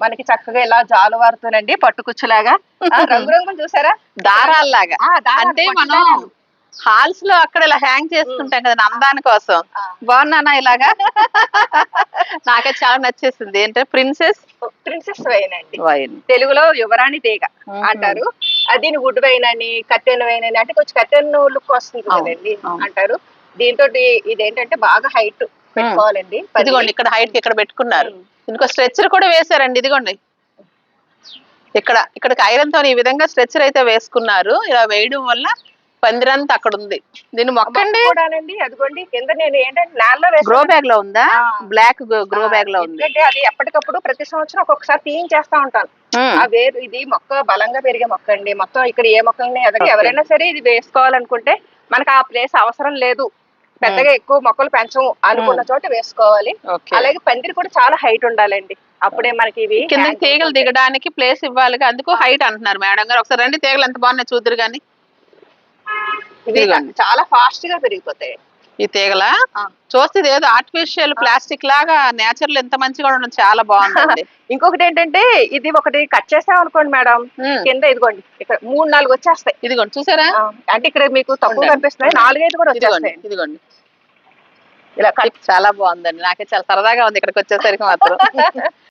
మనకి చక్కగా ఇలా జాలు వారుతూనండి పట్టుకుచ్చులాగా. ఆ, రంగు రంగులు చూసారా? దారాల్లాగా. అంటే మనం. హాల్స్లో అక్కడ ఇలా హ్యాంగ్ చేసుకుంటాం కదా నందాని కోసం. బాగున్నానా ఇలాగా? నాకైతే చాలా నచ్చేసింది. ఏంటంటే ప్రిన్సెస్? ప్రిన్సెస్ వైన్ అండి. వైన్. తెలుగులో యువరాణి తీగ. అంటారు. అది వుడ్ వైన్ అని కట్టెన్ వైన్ అని అంటే కొంచెం కట్టెన్ లుక్ వస్తుంది కదండి. అంటారు. దీంతో ఇదేంటంటే బాగా హైట్ పెట్టుకోవాలండి. ఇదిగోండి ఇక్కడ హైట్ ఇక్కడ పెట్టుకున్నారు. ఇంకో స్ట్రెచ్చర్ కూడా వేశారండి ఇదిగోండి. ఇక్కడ ఇక్కడికి ఐరన్తో ఈ విధంగా స్ట్రెచ్చర్ అయితే వేసుకున్నారు. ఇలా వేయడం వల్ల పందిరంతా అక్కడ ఉంది దీన్ని మొక్కండి. అదిగోండి కింద నేను ఏంటంటే గ్రో. బ్యాగ్లో ఉందా. బ్లాక్ గ్రో బ్యాగ్లో ఉంది. అది ఎప్పటికప్పుడు ప్రతి సంవత్సరం ఒక్కొక్కసారి తీయించేస్తా ఉంటాను. ఆ వేరు ఇది మొక్క బలంగా పెరిగే మొక్క అండి. మొత్తం ఇక్కడ ఏ మొక్కల్ని. ఎవరైనా సరే ఇది వేసుకోవాలనుకుంటే మనకు ఆ ప్లేస్ అవసరం లేదు. పెద్దగా ఎక్కువ మొక్కలు పెంచము అనుకున్న చోట వేసుకోవాలి. అలాగే పందిరి కూడా చాలా హైట్ ఉండాలండి. అప్పుడే మనకి ఇవి కింద తీగలు. దిగడానికి ప్లేస్ ఇవ్వాలి. అందుకు హైట్ అంటున్నారు మేడం గారు. ఒకసారి రండి తీగలు ఎంత బాగున్నాయి చూద్దరు గాని. ఇవి ఇదిగోండి. చాలా ఫాస్ట్గా పెరిగిపోతాయి. ఈ తీగల. చూస్తే ఏదో ఆర్టిఫిషియల్ ప్లాస్టిక్ లాగా నేచురల్ ఎంత మంచిగా ఉండడం చాలా బాగుందండి. ఇంకొకటి ఏంటంటే ఇది ఒకటి కట్ చేసాం అనుకోండి మేడం. కింద ఇదిగోండి ఇక్కడ మూడు నాలుగు వచ్చేస్తాయి. ఇదిగోండి చూసారా? అంటే ఇక్కడ మీకు తక్కువ. కనిపిస్తున్నాయి నాలుగైదు కూడా ఇదిగోండి వచ్చేస్తాయి. ఇదిగోండి. ఇలా చాలా బాగుందండి. నాకే చాలా సరదాగా ఉంది ఇక్కడికి వచ్చేసరికి మాత్రం.